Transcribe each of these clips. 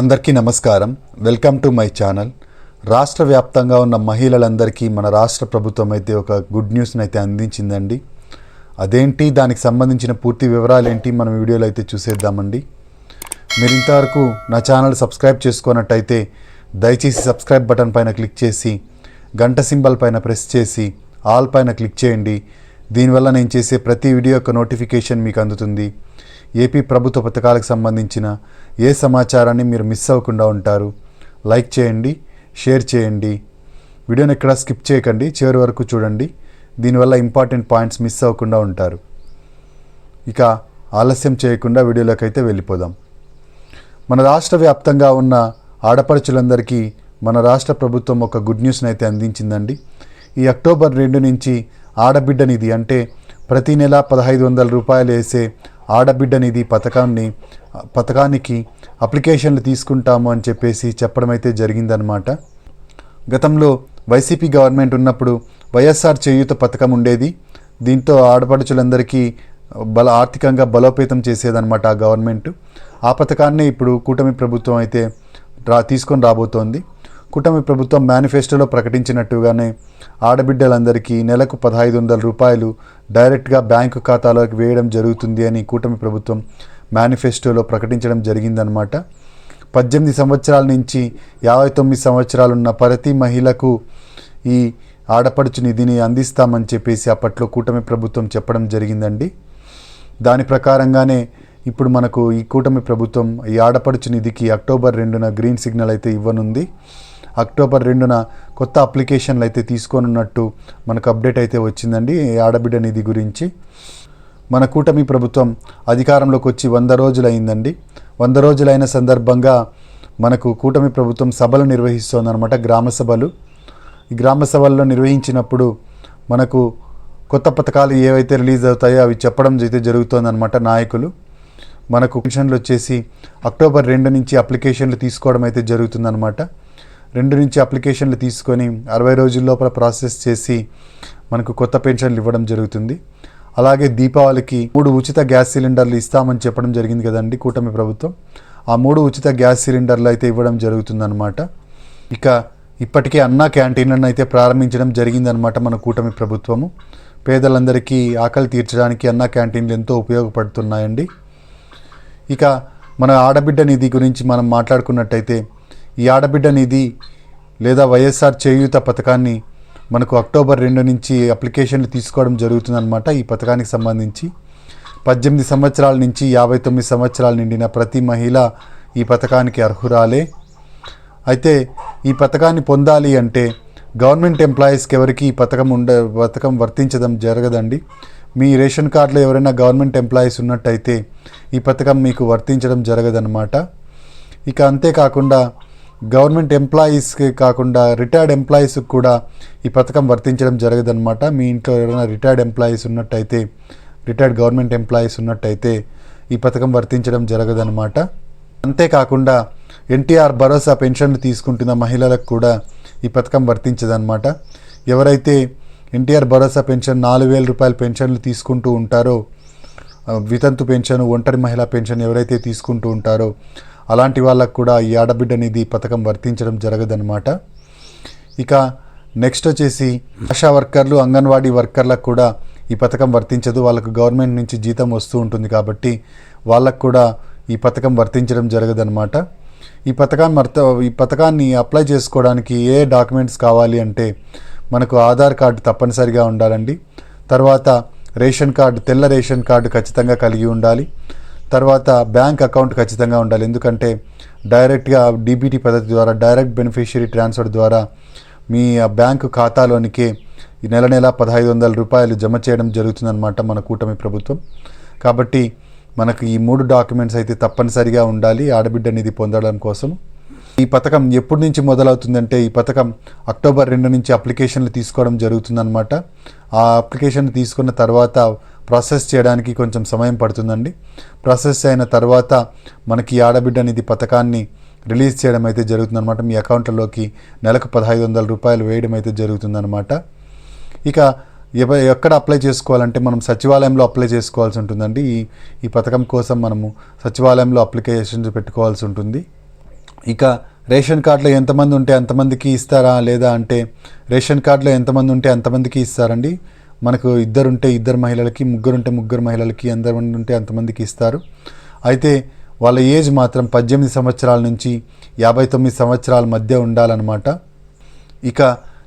అందరికీ నమస్కారం. Welcome to my channel రాష్ట్ర వ్యాప్తంగా ఉన్న మహిళలందరికీ మన రాష్ట్ర ప్రభుత్వం అయితే ఒక గుడ్ న్యూస్ని అయితే అందించిందండి. అదేంటి? దానికి సంబంధించిన పూర్తి వివరాలు ఏంటి మనం వీడియోలో అయితే చూసేద్దామండి. మీరు ఇంతవరకు నా ఛానల్ సబ్స్క్రైబ్ చేసుకున్నట్టయితే దయచేసి సబ్స్క్రైబ్ బటన్ పైన క్లిక్ చేసి గంట సింబల్ పైన ప్రెస్ చేసి ఆల్ పైన క్లిక్ చేయండి. దీనివల్ల నేను చేసే ప్రతి వీడియో యొక్క నోటిఫికేషన్ మీకు అందుతుంది. ఏపీ ప్రభుత్వ పథకాలకు సంబంధించిన ఏ సమాచారాన్ని మీరు మిస్ అవ్వకుండా ఉంటారు లైక్ చేయండి షేర్ చేయండి. వీడియోని ఎక్కడ స్కిప్ చేయకండి చివరి వరకు చూడండి. దీనివల్ల ఇంపార్టెంట్ పాయింట్స్ మిస్ అవ్వకుండా ఉంటారు. ఇక ఆలస్యం చేయకుండా వీడియోలోకి అయితే వెళ్ళిపోదాం. మన రాష్ట్ర వ్యాప్తంగా ఉన్న ఆడపడుచులందరికీ మన రాష్ట్ర ప్రభుత్వం ఒక గుడ్ న్యూస్ని అయితే అందించిందండి. ఈ అక్టోబర్ రెండు నుంచి ఆడబిడ్డ నిధి అంటే ప్రతి నెల పదహైదు వందల రూపాయలు వేసే ఆడబిడ్డనిది పథకాన్ని పథకానికి అప్లికేషన్లు తీసుకుంటాము అని చెప్పేసి చెప్పడం అయితే జరిగిందనమాట గతంలో వైసీపీ గవర్నమెంట్ ఉన్నప్పుడు వైఎస్ఆర్ చేయూత పథకం ఉండేది. దీంతో ఆడపడుచులందరికీ బల ఆర్థికంగా బలోపేతం చేసేదన్నమాట ఆ గవర్నమెంట్. ఆ పథకాన్ని ఇప్పుడు కూటమి ప్రభుత్వం అయితే రా తీసుకొని రాబోతోంది. కూటమి ప్రభుత్వం మేనిఫెస్టోలో ప్రకటించినట్టుగానే ఆడబిడ్డలందరికీ నెలకు పదహైదు వందల రూపాయలు డైరెక్ట్గా బ్యాంకు ఖాతాలోకి వేయడం జరుగుతుంది అని కూటమి ప్రభుత్వం మేనిఫెస్టోలో ప్రకటించడం జరిగిందనమాట పద్దెనిమిది సంవత్సరాల నుంచి యాభై తొమ్మిది సంవత్సరాలున్న ప్రతి మహిళకు ఈ ఆడపడుచు నిధిని అందిస్తామని చెప్పేసి అప్పట్లో కూటమి ప్రభుత్వం చెప్పడం జరిగిందండి. దాని ప్రకారంగానే ఇప్పుడు మనకు ఈ కూటమి ప్రభుత్వం ఈ ఆడపడుచు నిధికి అక్టోబర్ రెండున గ్రీన్ సిగ్నల్ అయితే ఇవ్వనుంది. అక్టోబర్ రెండున కొత్త అప్లికేషన్లు అయితే తీసుకోనున్నట్టు మనకు అప్డేట్ అయితే వచ్చిందండి ఈ ఆడబిడ్డ నిధి గురించి. మన కూటమి ప్రభుత్వం అధికారంలోకి వచ్చి వంద రోజులైందండి. వంద రోజులైన సందర్భంగా మనకు కూటమి ప్రభుత్వం సభలు నిర్వహిస్తోందనమాట గ్రామ సభలు. ఈ గ్రామ సభల్లో నిర్వహించినప్పుడు మనకు కొత్త పథకాలు ఏవైతే రిలీజ్ అవుతాయో అవి చెప్పడం అయితే జరుగుతుందన్నమాట నాయకులు. మనకు పెన్షన్లు వచ్చేసి అక్టోబర్ రెండు నుంచి అప్లికేషన్లు తీసుకోవడం అయితే జరుగుతుందన్నమాట. రెండు నుంచి అప్లికేషన్లు తీసుకొని అరవై రోజుల లోపల ప్రాసెస్ చేసి మనకు కొత్త పెన్షన్లు ఇవ్వడం జరుగుతుంది. అలాగే దీపావళికి మూడు ఉచిత గ్యాస్ సిలిండర్లు ఇస్తామని చెప్పడం జరిగింది కదండి కూటమి ప్రభుత్వం. ఆ మూడు ఉచిత గ్యాస్ సిలిండర్లు అయితే ఇవ్వడం జరుగుతుందన్నమాట. ఇక ఇప్పటికే అన్నా క్యాంటీన్లను అయితే ప్రారంభించడం జరిగిందనమాట మన కూటమి ప్రభుత్వము. పేదలందరికీ ఆకలి తీర్చడానికి అన్నా క్యాంటీన్లు ఎంతో ఉపయోగపడుతున్నాయండి. ఇక మన ఆడబిడ్డ నిధి గురించి మనం మాట్లాడుకున్నట్టయితే ఈ ఆడబిడ్డ నిధి లేదా వైఎస్ఆర్ చేయూత పథకాన్ని మనకు అక్టోబర్ రెండు నుంచి అప్లికేషన్లు తీసుకోవడం జరుగుతుందన్నమాట ఈ పథకానికి సంబంధించి. పద్దెనిమిది సంవత్సరాల నుంచి యాభై తొమ్మిది సంవత్సరాలు నిండిన ప్రతి మహిళ ఈ పథకానికి అర్హురాలే. అయితే ఈ పథకాన్ని పొందాలి అంటే గవర్నమెంట్ ఎంప్లాయీస్కి ఎవరికి ఈ పథకం ఉండ పథకం వర్తించడం జరగదండి. మీ రేషన్ కార్డులో ఎవరైనా గవర్నమెంట్ ఎంప్లాయీస్ ఉన్నట్టయితే ఈ పథకం మీకు వర్తించడం జరగదన్నమాట. ఇక అంతేకాకుండా గవర్నమెంట్ ఎంప్లాయీస్కి కాకుండా రిటైర్డ్ ఎంప్లాయీస్కి కూడా ఈ పథకం వర్తించడం జరగదనమాట మీ ఇంట్లో ఎవరైనా రిటైర్డ్ ఎంప్లాయీస్ ఉన్నట్టయితే రిటైర్డ్ గవర్నమెంట్ ఎంప్లాయీస్ ఉన్నట్టయితే ఈ పథకం వర్తించడం జరగదనమాట అంతేకాకుండా ఎన్టీఆర్ భరోసా పెన్షన్లు తీసుకుంటున్న మహిళలకు కూడా ఈ పథకం వర్తించదనమాట ఎవరైతే ఎన్టీఆర్ భరోసా పెన్షన్ నాలుగు వేల రూపాయల పెన్షన్లు తీసుకుంటూ ఉంటారో వితంతు పెన్షన్ ఒంటరి మహిళా పెన్షన్ ఎవరైతే తీసుకుంటూ ఉంటారో అలాంటి వాళ్ళకు కూడా ఈ ఆడబిడ్డ నిధి పథకం వర్తించడం జరగదన్నమాట. ఇక నెక్స్ట్ వచ్చేసి ఆశా వర్కర్లు అంగన్వాడీ వర్కర్లకు కూడా ఈ పథకం వర్తించదు. వాళ్ళకు గవర్నమెంట్ నుంచి జీతం వస్తూ ఉంటుంది కాబట్టి వాళ్ళకు కూడా ఈ పథకం వర్తించడం జరగదన్నమాట. ఈ పథకాన్ని వర్త ఈ పథకాన్ని అప్లై చేసుకోవడానికి ఏ డాక్యుమెంట్స్ కావాలి అంటే మనకు ఆధార్ కార్డు తప్పనిసరిగా ఉండాలండి. తర్వాత రేషన్ కార్డు తెల్ల రేషన్ కార్డు ఖచ్చితంగా కలిగి ఉండాలి. తర్వాత బ్యాంక్ అకౌంట్ ఖచ్చితంగా ఉండాలి. ఎందుకంటే డైరెక్ట్గా డీబీటీ పద్ధతి ద్వారా డైరెక్ట్ బెనిఫిషియరీ ట్రాన్స్ఫర్ ద్వారా మీ ఆ బ్యాంకు ఖాతాలోనికి ఈ నెల నెల పదహైదు వందల రూపాయలు జమ చేయడం జరుగుతుందన్నమాట మన కూటమి ప్రభుత్వం. కాబట్టి మనకు ఈ మూడు డాక్యుమెంట్స్ అయితే తప్పనిసరిగా ఉండాలి ఆడబిడ్డ నిధి పొందడం కోసం. ఈ పథకం ఎప్పటి నుంచి మొదలవుతుందంటే ఈ పథకం అక్టోబర్ రెండు నుంచి అప్లికేషన్లు తీసుకోవడం జరుగుతుందన్నమాట. ఆ అప్లికేషన్ తీసుకున్న తర్వాత ప్రాసెస్ చేయడానికి కొంచెం సమయం పడుతుందండి. ప్రాసెస్ అయిన తర్వాత మనకి ఆడబిడ్డ నిధి పథకాన్ని రిలీజ్ చేయడం అయితే జరుగుతుందన్నమాట. మీ అకౌంట్లలోకి నెలకు పదహైదు వందల రూపాయలు వేయడం అయితే జరుగుతుందన్నమాట. ఇక ఎవ- ఎక్కడ అప్లై చేసుకోవాలంటే మనం సచివాలయంలో అప్లై చేసుకోవాల్సి ఉంటుందండి. ఈ ఈ పథకం కోసం మనము సచివాలయంలో అప్లికేషన్స్ పెట్టుకోవాల్సి ఉంటుంది. ఇక రేషన్ కార్డులో ఎంతమంది ఉంటే అంతమందికి ఇస్తారా లేదా అంటే రేషన్ కార్డులో ఎంతమంది ఉంటే అంతమందికి ఇస్తారండి. మనకు ఇద్దరు ఉంటే ఇద్దరు మహిళలకి ముగ్గురు ఉంటే ముగ్గురు మహిళలకి అందరు ఉంటే అంతమందికి ఇస్తారు. అయితే వాళ్ళ ఏజ్ మాత్రం పద్దెనిమిది సంవత్సరాల నుంచి యాభై తొమ్మిది సంవత్సరాల మధ్య ఉండాలన్నమాట. ఇక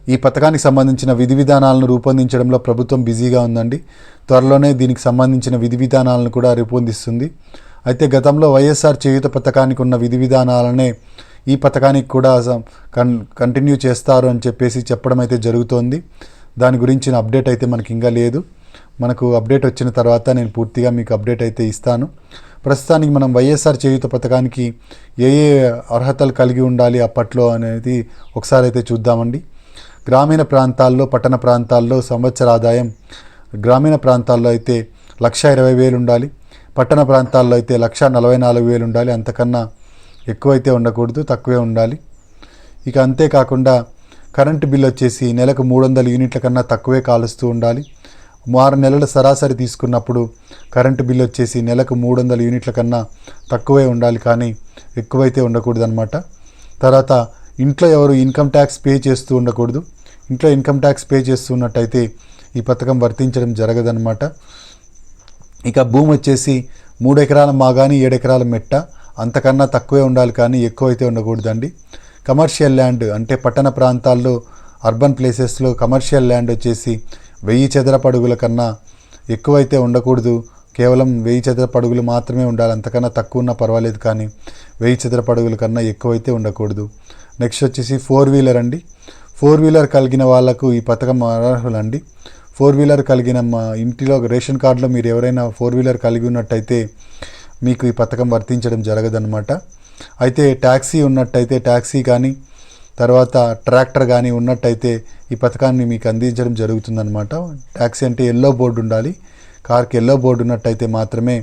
ఈ పథకానికి సంబంధించిన విధి విధానాలను రూపొందించడంలో ప్రభుత్వం బిజీగా ఉందండి. త్వరలోనే దీనికి సంబంధించిన విధి విధానాలను కూడా రూపొందిస్తుంది. అయితే గతంలో వైఎస్ఆర్ చేయుత పథకానికి ఉన్న విధి విధానాలనే ఈ పథకానికి కూడా కన్ కంటిన్యూ చేస్తారు అని చెప్పేసి చెప్పడం అయితే జరుగుతోంది. దాని గురించిన అప్డేట్ అయితే మనకి ఇంకా లేదు. మనకు అప్డేట్ వచ్చిన తర్వాత నేను పూర్తిగా మీకు అప్డేట్ అయితే ఇస్తాను. ప్రస్తుతానికి మనం వైఎస్ఆర్ చేయూత పథకానికి ఏ ఏ అర్హతలు కలిగి ఉండాలి అప్పట్లో అనేది ఒకసారి అయితే చూద్దామండి. గ్రామీణ ప్రాంతాల్లో పట్టణ ప్రాంతాల్లో సంవత్సర ఆదాయం గ్రామీణ ప్రాంతాల్లో అయితే లక్ష ఇరవై వేలు ఉండాలి. పట్టణ ప్రాంతాల్లో అయితే లక్ష నలభై నాలుగు వేలు ఉండాలి. అంతకన్నా ఎక్కువైతే ఉండకూడదు తక్కువే ఉండాలి. ఇక అంతేకాకుండా కరెంటు బిల్ వచ్చేసి నెలకు మూడు వందల యూనిట్ల కన్నా తక్కువే కాలుస్తూ ఉండాలి. ఆరు నెలల సరాసరి తీసుకున్నప్పుడు కరెంటు బిల్ వచ్చేసి నెలకు మూడు వందల యూనిట్ల కన్నా తక్కువే ఉండాలి కానీ ఎక్కువైతే ఉండకూడదు అనమాట తర్వాత ఇంట్లో ఎవరు ఇన్కమ్ ట్యాక్స్ పే చేస్తూ ఉండకూడదు. ఇంట్లో ఇన్కమ్ ట్యాక్స్ పే చేస్తున్నట్టయితే ఈ పథకం వర్తించడం జరగదనమాట ఇక భూమి వచ్చేసి మూడు ఎకరాల మాగాని ఏడు ఎకరాల మెట్ట అంతకన్నా తక్కువే ఉండాలి కానీ ఎక్కువైతే ఉండకూడదండి. కమర్షియల్ ల్యాండ్ అంటే పట్టణ ప్రాంతాల్లో అర్బన్ ప్లేసెస్లో కమర్షియల్ ల్యాండ్ వచ్చేసి వెయ్యి చదరపడుగుల కన్నా ఎక్కువైతే ఉండకూడదు. కేవలం వెయ్యి చదరపడుగులు మాత్రమే ఉండాలి. అంతకన్నా తక్కువ ఉన్నా పర్వాలేదు కానీ వెయ్యి చదరపడుగుల కన్నా ఎక్కువైతే ఉండకూడదు. నెక్స్ట్ వచ్చేసి ఫోర్ వీలర్ అండి. ఫోర్ వీలర్ కలిగిన వాళ్ళకు ఈ పథకం అర్హులండి. ఫోర్ వీలర్ కలిగిన మా ఇంటిలో రేషన్ కార్డులో మీరు ఎవరైనా ఫోర్ వీలర్ కలిగి ఉన్నట్టయితే మీకు ఈ పథకం వర్తించడం జరగదన్నమాట. అయితే ట్యాక్సీ ఉన్నట్టయితే ట్యాక్సీ కానీ తర్వాత ట్రాక్టర్ కానీ ఉన్నట్టయితే ఈ పథకాన్ని మీకు అందించడం జరుగుతుందన్నమాట. ట్యాక్సీ అంటే ఎల్లో బోర్డు ఉండాలి. కార్కి ఎల్లో బోర్డు ఉన్నట్టయితే మాత్రమే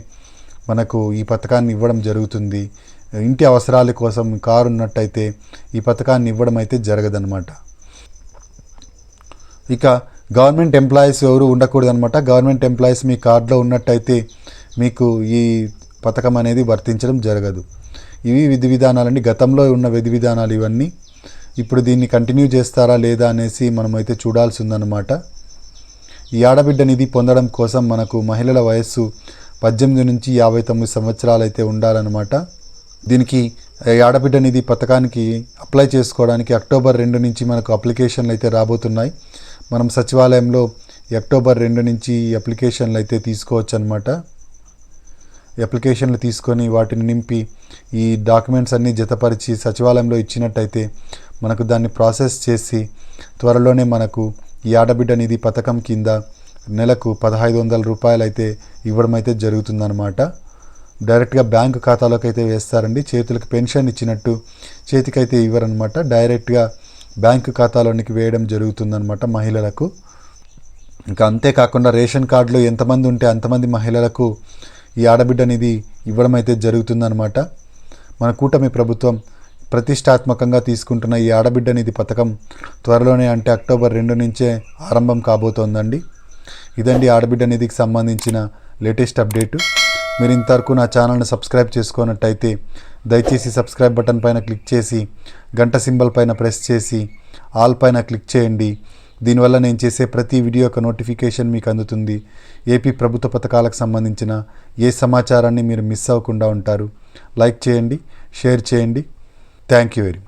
మనకు ఈ పథకాన్ని ఇవ్వడం జరుగుతుంది. ఇంటి అవసరాల కోసం కారు ఉన్నట్టయితే ఈ పథకాన్ని ఇవ్వడం అయితే జరగదన్నమాట. ఇక గవర్నమెంట్ ఎంప్లాయీస్ ఎవరు ఉండకూడదు అనమాట గవర్నమెంట్ ఎంప్లాయీస్ మీ కార్డులో ఉన్నట్టయితే మీకు ఈ పథకం అనేది వర్తించడం జరగదు. ఇవి విధి విధానాలండి. గతంలో ఉన్న విధి విధానాలు ఇవన్నీ ఇప్పుడు దీన్ని కంటిన్యూ చేస్తారా లేదా అనేసి మనమైతే చూడాల్సి ఉందన్నమాట ఈ ఆడబిడ్డ నిధి పొందడం కోసం మనకు మహిళల వయస్సు పద్దెనిమిది నుంచి యాభై తొమ్మిది సంవత్సరాలు అయితే ఉండాలన్నమాట. దీనికి ఈ ఆడబిడ్డ నిధి పథకానికి అప్లై చేసుకోవడానికి అక్టోబర్ రెండు నుంచి మనకు అప్లికేషన్లు అయితే రాబోతున్నాయి. మనం సచివాలయంలో అక్టోబర్ రెండు నుంచి ఈ అప్లికేషన్లు అయితే తీసుకోవచ్చు అనమాట అప్లికేషన్లు తీసుకొని వాటిని నింపి ఈ డాక్యుమెంట్స్ అన్నీ జతపరిచి సచివాలయంలో ఇచ్చినట్టయితే మనకు దాన్ని ప్రాసెస్ చేసి త్వరలోనే మనకు ఈ ఆడబిడ్డ నిధి పథకం కింద నెలకు పదహైదు వందల రూపాయలు అయితే ఇవ్వడం అయితే జరుగుతుందన్నమాట. డైరెక్ట్గా బ్యాంకు ఖాతాలోకి అయితే వేస్తారండి. చేతులకు పెన్షన్ ఇచ్చినట్టు చేతికైతే ఇవ్వరనమాట డైరెక్ట్గా బ్యాంకు ఖాతాలోనికి వేయడం జరుగుతుందన్నమాట మహిళలకు. ఇంకా అంతేకాకుండా రేషన్ కార్డులో ఎంతమంది ఉంటే అంతమంది మహిళలకు ఈ ఆడబిడ్డ నిధి ఇవ్వడం అయితే జరుగుతుందన్నమాట. మన కూటమి ప్రభుత్వం ప్రతిష్టాత్మకంగా తీసుకుంటున్న ఈ ఆడబిడ్డ నిధి పథకం త్వరలోనే అంటే అక్టోబర్ రెండు నుంచే ఆరంభం కాబోతోందండి. ఇదండి ఆడబిడ్డ నిధికి సంబంధించిన లేటెస్ట్ అప్డేటు. మీరు ఇంతవరకు నా ఛానల్ని సబ్స్క్రైబ్ చేసుకున్నట్టయితే దయచేసి సబ్స్క్రైబ్ బటన్ పైన క్లిక్ చేసి గంట సింబల్ పైన ప్రెస్ చేసి ఆల్ పైన క్లిక్ చేయండి. దీనివల్ల నేను చేసే ప్రతి వీడియో యొక్క నోటిఫికేషన్ మీకు అందుతుంది. ఏపీ ప్రభుత్వ పథకాలకు సంబంధించిన ఏ సమాచారాన్ని మీరు మిస్ అవ్వకుండా ఉంటారు. లైక్ చేయండి షేర్ చేయండి. Thank you very much